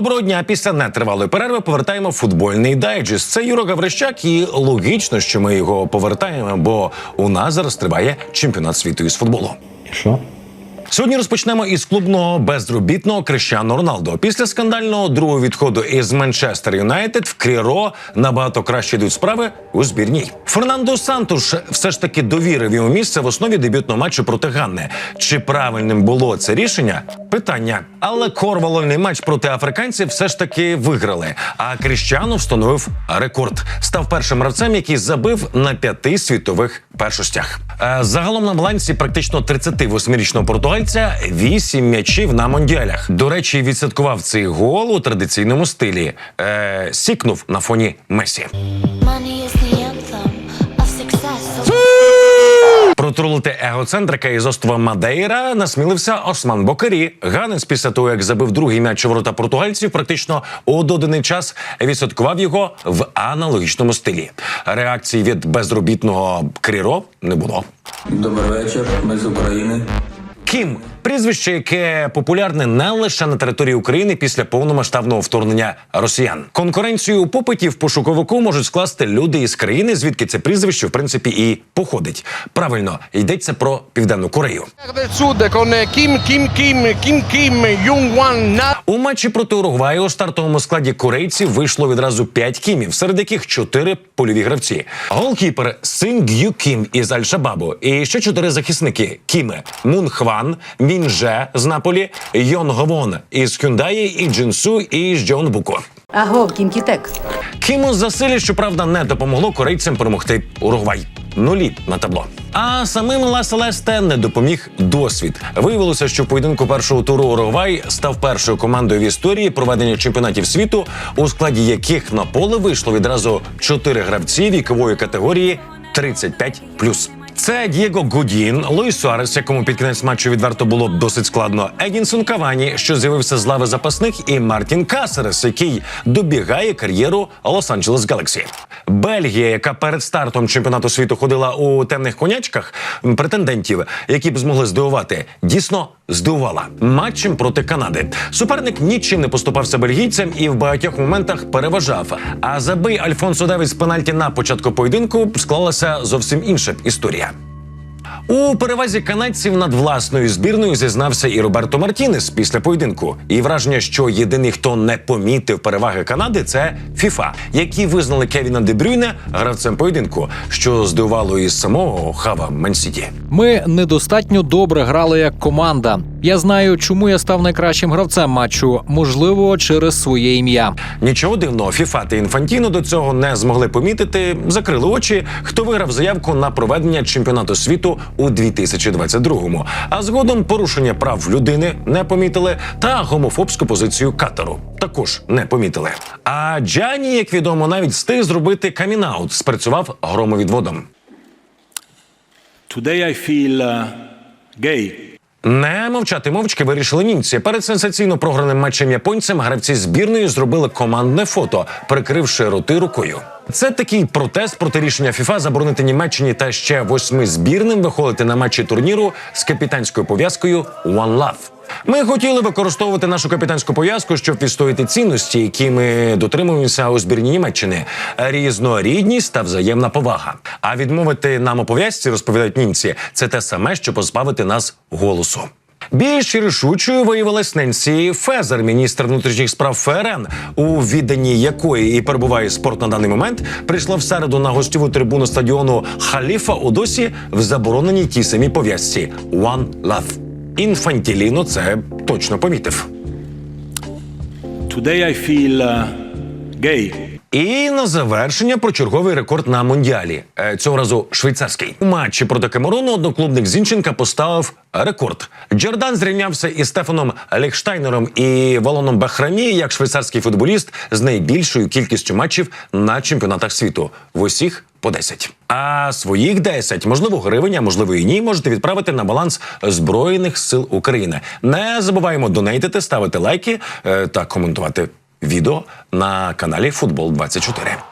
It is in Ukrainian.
Доброго дня. Після нетривалої перерви повертаємо футбольний дайджест. Це Юра Гаврищак, і логічно, що ми його повертаємо, бо у нас зараз триває чемпіонат світу із футболу. Що? Сьогодні розпочнемо із клубного безробітного Крищану Роналдо. Після скандального другого відходу із Манчестер Юнайтед в Кріро набагато краще йдуть справи у збірній. Фернандо Сантуш все ж таки довірив йому місце в основі дебютного матчу проти Ганни. Чи правильним було це рішення? Питання. Але корвалольний матч проти африканців все ж таки виграли. А Кріщану встановив рекорд. Став першим гравцем, який забив на п'яти світових першостях. Е, Загалом на балансі практично 38-річного португальця 8 м'ячів на мондіалях. До речі, відсвяткував цей гол у традиційному стилі. Е, сікнув на фоні Месі. Протрулити егоцентрика із острова Мадейра насмілився Осман Бокарі. Ганець після того, як забив другий м'яч у ворота португальців, практично у доданий час відсвяткував його в аналогічному стилі. Реакції від безробітного Кріро не було. Добрий вечір, ми з України. Кім прізвище, яке популярне не лише на території України після повномасштабного вторгнення росіян. Конкуренцію у попиті в пошуковику можуть скласти люди із країни, звідки це прізвище в принципі і походить. Правильно йдеться про південну Корею. Кім Кім Кім Кім Кім Kim Kim У матчі проти Уругваю у стартовому складі корейців вийшло відразу 5 кімів, серед яких 4 польові гравці. Голкіпер Син Г'ю Кім із Аль-Шабабу і ще 4 захисники: Кіми Мун Хван, Мін Же з Наполі, Йон Говон із Хюндаї і Джинсу із Джонбуко. Аго, кімкітек. Кіму засилі, щоправда, не допомогло корейцям перемогти Уругвай. Нулі на табло. А самим Ла Селесте не допоміг досвід. Виявилося, що в поєдинку першого туру Уругвай став першою командою в історії проведення чемпіонатів світу, у складі яких на поле вийшло відразу чотири гравці вікової категорії 35+. Це Дієго Гудін, Луїс Суарес, якому під кінець матчу відверто було досить складно. Едінсон Кавані, що з'явився з лави запасних, і Мартін Касерес, який добігає кар'єру Лос-Анджелес Галексі. Бельгія, яка перед стартом чемпіонату світу ходила у темних конячках претендентів, які б змогли здивувати, дійсно здивувала матчем проти Канади. Суперник нічим не поступався бельгійцям і в багатьох моментах переважав. А забий Альфонсо Девіс пенальті на початку поєдинку склалася зовсім інша історія. У перевазі канадців над власною збірною зізнався і Роберто Мартінес після поєдинку. І враження, що єдиний, хто не помітив переваги Канади, це ФІФА, які визнали Кевіна Дебрюйна гравцем поєдинку, що здивувало і самого Хава Мансіті. Ми недостатньо добре грали як команда. Я знаю, чому я став найкращим гравцем матчу, можливо, через своє ім'я. Нічого дивного, ФІФА та Інфантіно до цього не змогли помітити, закрили очі, хто виграв заявку на проведення чемпіонату світу у 2022-му. А згодом порушення прав людини не помітили, та гомофобську позицію Катару також не помітили. А Джані, як відомо, навіть встиг зробити камінаут, спрацював громовідводом. Today I feel uh, gay. Не мовчати мовчки вирішили німці. Перед сенсаційно програним матчем японцям гравці збірної зробили командне фото, прикривши роти рукою. Це такий протест проти рішення ФІФА заборонити Німеччині та ще восьми збірним виходити на матчі турніру з капітанською пов'язкою One Love. Ми хотіли використовувати нашу капітанську пов'язку, щоб відстояти цінності, які ми дотримуємося у збірні Німеччини: різнорідність та взаємна повага. А відмовити нам у пов'язці, розповідають німці, це те саме, що позбавити нас голосу. Більш рішучою виявилась Ненсі Фезер, міністр внутрішніх справ ФРН, у відданні якої і перебуває спорт на даний момент, прийшла в середу на гостьову трибуну стадіону Халіфа у досі в забороненій тій самій пов'язці One Love. Інфантіліно це точно помітив. Today I feel uh, gay. І на завершення про черговий рекорд на мундіалі. Е, Цього разу швейцарський. У матчі проти Камеруну одноклубник Зінченка поставив рекорд. Джордан зрівнявся із Стефаном Лехштайнером і Валоном Бахрамі як швейцарський футболіст з найбільшою кількістю матчів на чемпіонатах світу. В усіх по 10. А своїх 10, можливо, гривень, а можливо і ні, можете відправити на баланс Збройних сил України. Не забуваємо донейтити, ставити лайки е, та коментувати відео на каналі Футбол 24